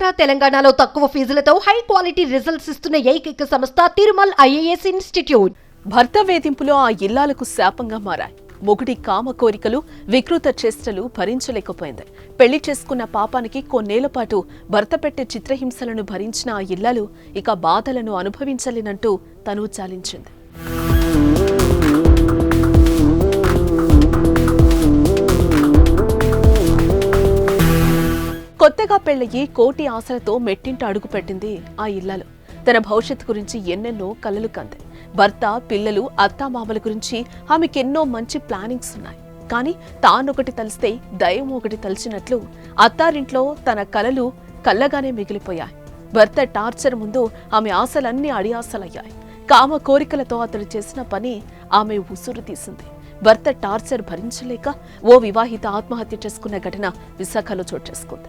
ఆంధ్ర తెలంగాణలో తక్కువ ఫీజులతో high quality results ఇస్తున్న ఏకైక సంస్థ తిరుమల్ ఐఏఎస్ ఇన్స్టిట్యూట్. భర్త వేధింపులు ఆ ఇల్లాలకు శాపంగా మారాయి. మొగుడి కామ కోరికలు వికృత చేష్టలు భరించలేకపోయింది. పెళ్ళి చేసుకున్న పాపానికి కొన్నేళ్ళ పాటు భర్త పెట్టే చిత్రహింసలను భరించిన ఆ ఇల్లాలు ఇక బాధలను అనుభవించలేనంటూ తను చాలించింది. కొత్తగా పెళ్ళయ్యి కోటి ఆశలతో మెట్టింట అడుగుపెట్టింది ఆ ఇల్లాలు. తన భవిష్యత్తు గురించి ఎన్నెన్నో కలలు కంది భర్త పిల్లలు అత్తామామల గురించి ఆమెకెన్నో మంచి ప్లానింగ్స్ ఉన్నాయి. కానీ తానొకటి తలిస్తే దయం ఒకటి తలిచినట్లు అత్తారింట్లో తన కలలు కళ్ళగానే మిగిలిపోయాయి. భర్త టార్చర్ ముందు ఆమె ఆశలన్నీ అడియాసలయ్యాయి కామ కోరికలతో అతడు చేసిన పని ఆమె ఉసురు తీసింది. భర్త టార్చర్ భరించలేక ఓ వివాహిత ఆత్మహత్య చేసుకున్న ఘటన విశాఖలో చోటు చేసుకుంది.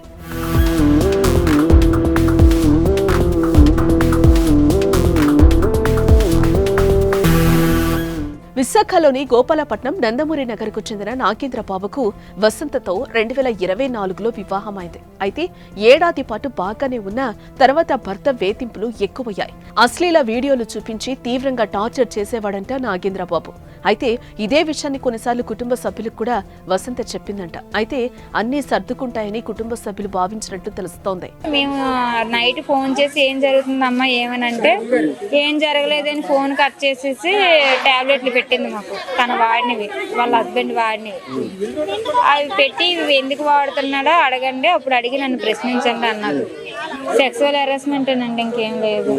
విశాఖలోని గోపాలపట్నం నందమూరి నగర్కు చెందిన నాగేంద్ర బాబుకు వసంతతో రెండు వేల ఇరవై నాలుగులో వివాహమైంది. అయితే ఏడాది పాటు బాగానే ఉన్న తర్వాత భర్త వేధింపులు ఎక్కువయ్యాయి. అశ్లీల వీడియోలు చూపించి తీవ్రంగా టార్చర్ చేసేవాడంట నాగేంద్ర బాబు అయితే ఇదే విషయాన్ని కొన్నిసార్లు కుటుంబ సభ్యులకు కూడా వసంత చెప్పిందంట. అయితే అన్నీ సర్దుకుంటాయని కుటుంబ సభ్యులు భావించినట్టు తెలుస్తోంది. మేము నైట్ ఫోన్ చేసి ఏం జరుగుతుందమ్మా ఏమనంటే ఏం జరగలేదని ఫోన్ కట్ చేసేసి టాబ్లెట్లు పెట్టింది మాకు. తన వాడినవి వాళ్ళ హస్బెండ్ వాడినవి. అవి పెట్టి ఇవి ఎందుకు వాడుతున్నాడో అడగండి అప్పుడు అడిగి నన్ను ప్రశ్నించండి అన్నారు సెక్సువల్ హెరాస్మెంట్ అండి ఇంకేం లేదు.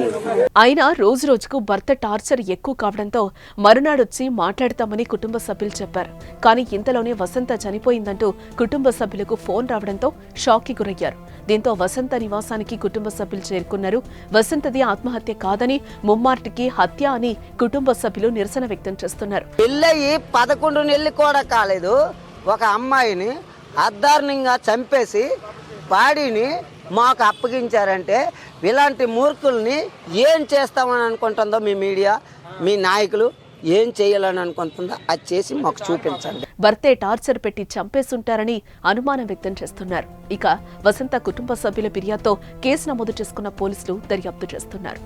అయినా రోజు రోజుకు భర్త టార్చర్ ఎక్కువ కావడంతో మరునాడు వచ్చి మాట్లాడతామని కుటుంబ సభ్యులు చెప్పారు. కానీ ఇంతలోనే వసంత చనిపోయిందంటూ కుటుంబ సభ్యులకు ఫోన్ రావడంతో షాక్కి గురయ్యారు. దీంతో వసంత నివాసానికి కుటుంబ సభ్యులు చేరుకున్నారు. వసంతది ఆత్మహత్య కాదని ముమ్మార్టికి హత్య అని కుటుంబ సభ్యులు నిరసన వ్యక్తం చేస్తున్నారు. పెళ్ళయి పదకొండు నెలలు కూడా కాలేదు. ఒక అమ్మాయిని అర్ధారణంగా చంపేసి బాడీని మాకు అప్పగించారంటే ఇలాంటి మూర్ఖుల్ని ఏం చేస్తామని అనుకుంటుందో మీ మీడియా మీ నాయకులు ఏం చేయాలని అనుకుంటుందో అది చేసి మాకు చూపించండి. భర్తే టార్చర్ పెట్టి చంపేసుంటారని అనుమానం వ్యక్తం చేస్తున్నారు. ఇక వసంత కుటుంబ సభ్యుల ఫిర్యాదుతో కేసు నమోదు చేసుకున్న పోలీసులు దర్యాప్తు చేస్తున్నారు.